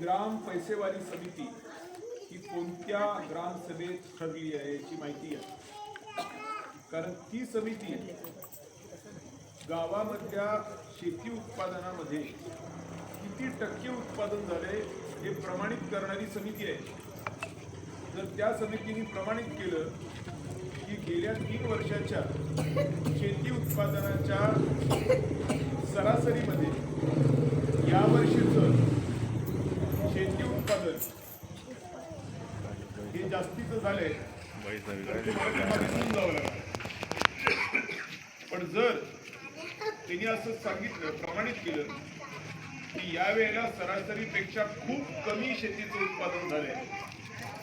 ग्राम पैसेवारी समिती ही कोणत्या ग्रामसभेत ठरली आहे याची माहिती आहे कारण ती समिती गावामधल्या शेती उत्पादनामध्ये किती टक्के उत्पादन झाले हे प्रमाणित करणारी समिती आहे. जर त्या समितीने प्रमाणित केलं की गेल्या तीन वर्षाच्या शेती उत्पादनाच्या सरासरीमध्ये यावर्षीचं शेती उत्पादन हे जास्तीचं झालंय तर ते मला विसरून जावं लागलं पण जर त्यांनी असं सांगितलं प्रमाणित केलं की यावेळेला सरासरीपेक्षा खूप कमी शेतीचं उत्पादन झालंय.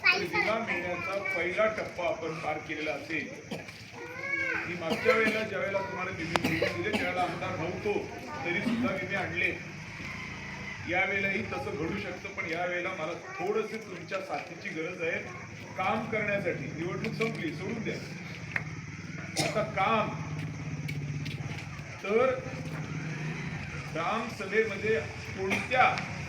तर विमा मिळण्याचा पहिला टप्पा आपण पार केलेला असेल. मी मागच्या वेळेला ज्या वेळेला तुम्हाला विमे दिले म्हणजे त्यावेळेला आमदार नव्हतो तरी सुद्धा विमे आणले. यावेळेलाही तसं घडू शकतं पण यावेळेला मला थोडंसं तुमच्या साथीची गरज आहे. काम करण्यासाठी निवडणूक संपली सोडून द्या. आता काम तर ग्रामसभेमध्ये कोणत्या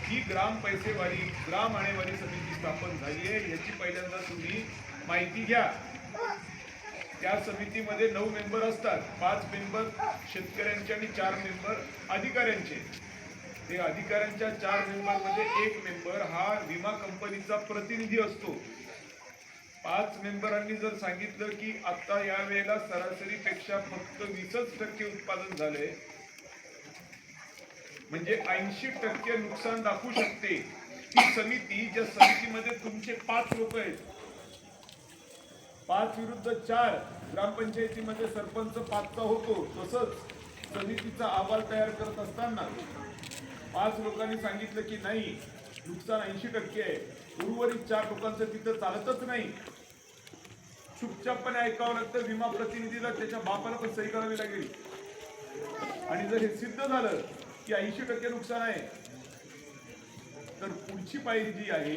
ही ग्राम पैसेवारी ग्राम आणेवारी समिती स्थापन झाली आहे याची पहिल्यांदा तुम्ही माहिती घ्या. त्या समितीमध्ये नऊ मेंबर असतात. पाच मेंबर शेतकऱ्यांचे आणि चार मेंबर अधिकाऱ्यांचे. ते अधिकाऱ्यांच्या चार मेंबरमध्ये एक मेंबर हा विमा कंपनीचा प्रतिनिधी असतो. पाच मेंबरांनी जर सांगितलं की आता या वेळेला सरासरीपेक्षा फक्त वीसच टक्के उत्पादन झाले म्हणजे ऐंशी टक्के नुकसान दाखवू शकते. ती समिती ज्या समितीमध्ये तुमचे पाच लोक आहेत पाच विरुद्ध चार ग्रामपंचायतीमध्ये सरपंच पाचचा होतो तसंच समितीचा अहवाल तयार करत असताना पाच लोकांनी सांगितलं की नाही नुकसान ऐंशी टक्के आहे. उर्वरित चार लोकांचं तिथं चालतच नाही. चुपचापणे ऐकावं लागतं विमा प्रतिनिधीला त्याच्या बापाला पण सही करावी लागेल. आणि जर हे सिद्ध झालं की ऐंशी टक्के नुकसान आहे तर पुढची पायरी जी आहे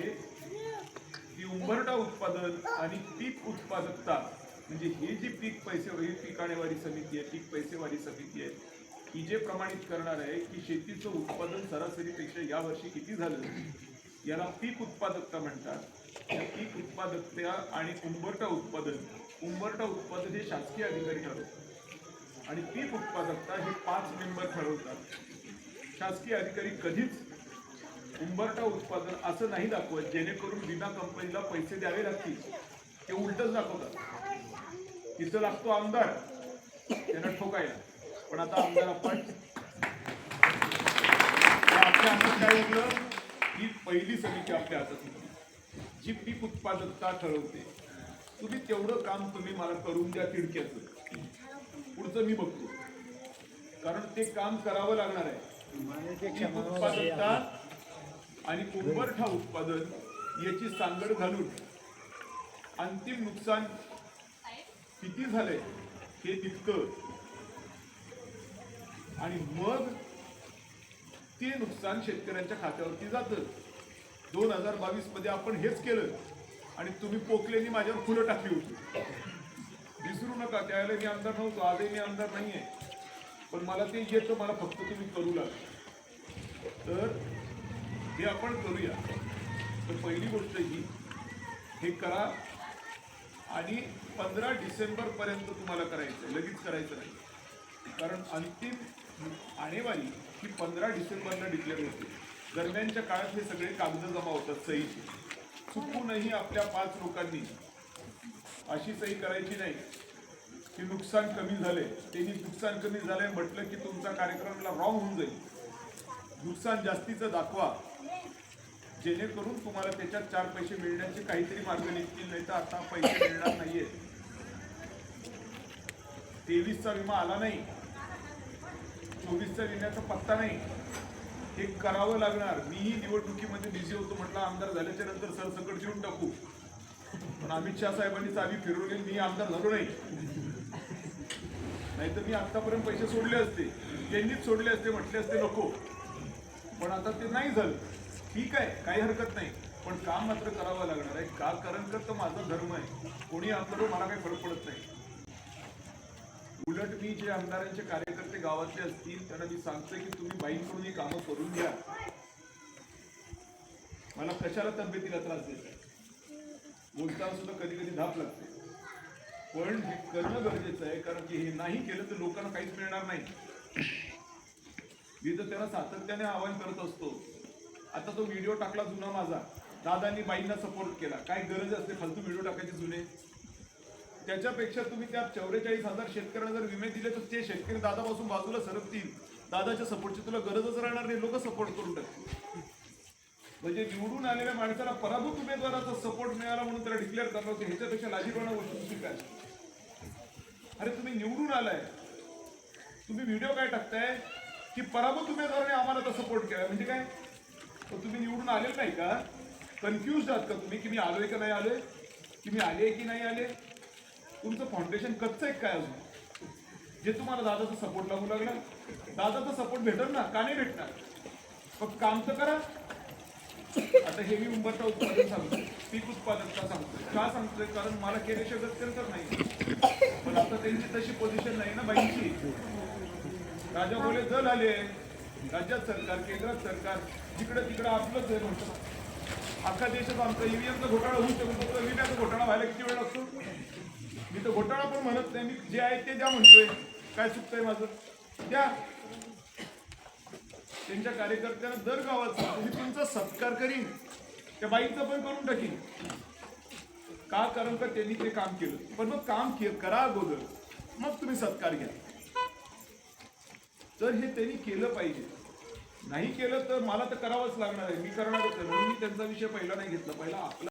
ती उंबरडा उत्पादन आणि पीक उत्पादकता. म्हणजे हे जी पीक पैसे ही पीक आणेवारी समिती आहे पीक पैसेवारी समिती आहे ही जे प्रमाणित करणार आहे की शेतीचं उत्पादन सरासरीपेक्षा यावर्षी किती झालं? याला पीक उत्पादकता म्हणतात. या पीक उत्पादकता आणि उंबरटा उत्पादन उंबरटा उत्पादन हे शासकीय अधिकारी ठरवतात. आणि पीक उत्पादकता हे पाच मेंबर ठरवतात. शासकीय अधिकारी कधीच उंबरटा उत्पादन असं नाही दाखवत जेणेकरून विमा कंपनीला पैसे द्यावे लागतील. ते उलटच दाखवतात. तिथं लागतो आमदार त्यांना ठोकायला पण आता आमदार आपण आपल्या हातात काय उरलं ही पहिली समिती आपल्या हातात होती जी पीक उत्पादकता ठरवते. तुम्ही तेवढं काम तुम्ही मला करून द्या तिडक्याचं. पुढचं मी बघतो. कारण ते काम करावं लागणार आहे. उत्पादकता आणि उंबरठा उत्पादन याची सांगड घालून अंतिम नुकसान किती झालंय हे दिसतं आणि मग ते नुकसान शेतकऱ्यांच्या खात्यावरती जातं. दोन हजार बावीसमध्ये आपण हेच केलं आणि तुम्ही पोकलेनी माझ्यावर फुलं टाकली होती. विसरू नका त्यावेळेला मी आमदार नव्हतो आजही मी आमदार आहे पण मला ते येतं मला फक्त तुम्ही करू लागा तर हे आपण करूया. तर पहिली गोष्ट ही हे करा आणि पंधरा डिसेंबरपर्यंत तुम्हाला करायचं आहे लगेच करायचं नाही. कारण अंतिम आणेवारी ही पंधरा डिसेंबरला डिक्लेअर होते. दरम्यानच्या काळात हे सगळे कागद जमा होतात सहीचे चुकूनही आपल्या पाच लोकांनी अशी सही करायची नाही. की नुकसान कमी झाले. त्यांनी नुकसान कमी झालंय म्हटलं की तुमचा कार्यक्रमला रॉंग होऊन जाईल. नुकसान जास्तीचं दाखवा. जेणेकरून तुम्हाला त्याच्यात चार पैसे मिळण्याचे काहीतरी मार्ग निघतील नाही तर आता पैसे मिळणार नाहीये तेवीसचा विमा आला नाही. चोवीसचा विम्याचा पत्ता नाही. हे करावं लागणार. मीही निवडणुकीमध्ये बिझी होतो म्हटलं आमदार झाल्याच्यानंतर सरसकट जेवून टाकू. पण अमित शहा साहेबांनी चावी फिरवली मी आमदार झालो नाही. नाहीतर मी आतापर्यंत पैसे सोडले असते. त्यांनीच सोडले असते म्हटले असते नको. पण आता ते नाही झालं. ठीक आहे काही हरकत नाही. पण काम मात्र करावं लागणार आहे. का? कारण तर माझा धर्म आहे. कोणी आमदार मला काही फरक पडत नाही. उलट मी जे आमदारांचे कार्यकर्ते गावातले असतील त्यांना मी सांगतोय की तुम्ही बाईंकडून ही कामं करून घ्या. मला कशाला तब्येतीला त्रास देत बोलताना सुद्धा कधी कधी धाप लागते. पण हे करणं गरजेचं आहे कारण की हे नाही केलं तर लोकांना काहीच मिळणार नाही. मी तर त्यांना सातत्याने आवाहन करत असतो. आता तो व्हिडिओ टाकला जुना माझा. दादांनी बाईंना सपोर्ट केला. काय गरज असते फालतू त्याच्यापेक्षा तुम्ही त्या चौवेचाळीस हजार शेतकऱ्यांना जर विमे दिले तर ते शेतकरी दादापासून बाजूला सरकतील. दादाच्या सपोर्टची तुला गरजच राहणार नाही. लोक सपोर्ट करून टाकतील म्हणजे निवडून आलेल्या माणसाला पराभूत उमेदवाराचा सपोर्ट मिळाला म्हणून त्याला डिक्लेअर करणार होते. ह्याच्यापेक्षा लाजीरवाणा गोष्ट काय? अरे तुम्ही निवडून आलाय. तुम्ही व्हिडिओ काय टाकताय? की पराभूत उमेदवाराने आम्हाला तर सपोर्ट केला म्हणजे काय? तर तुम्ही निवडून आलेलं नाही का? कन्फ्युज आहात का तुम्ही? की मी आलोय का नाही आलोय? की मी आले की नाही आले? तुमचं फाउंडेशन कच्चं एक काय अजून? जे तुम्हाला दादाचा सपोर्ट लागू लागला दादाचा सपोर्ट भेटल ना का नाही भेटणार? फक्त काम तर करा. आता हे मी उंबरचा उत्पादन सांगतो पीक उत्पादकता सांगतोय. का सांगतोय? कारण मला केल्याशिवाय गतकर तर नाही. पण आता त्यांची तशी पोझिशन नाही ना बाईंची. राजा बोले जल आले. राज्यात सरकार केंद्रात सरकार जिकडं तिकडं आपलंच आहे म्हणतो अख्खा देशात आमचा ईव्हीएमचा घोटाळा होऊ शकतो विम्याचा घोटाळा व्हायला किती वेळ लागतो? मी तर घोटाळा पण म्हणत नाही. मी जे आहे ते द्या म्हणतोय. काय चुकतंय माझं? द्या. त्यांच्या कार्यकर्त्यांना दर गावाचा मी तुमचा सत्कार करीन. त्या बाईंचा पण करून टाकीन. का? कारण का त्यांनी ते काम केलं. पण मग काम करा अगोदर. मग तुम्ही सत्कार घ्या. तर हे त्यांनी केलं पाहिजे. नाही केलं तर मला तर करावंच लागणार आहे. मी करणारच आहे म्हणून मी त्यांचा विषय पहिला नाही घेतला. पहिला आपला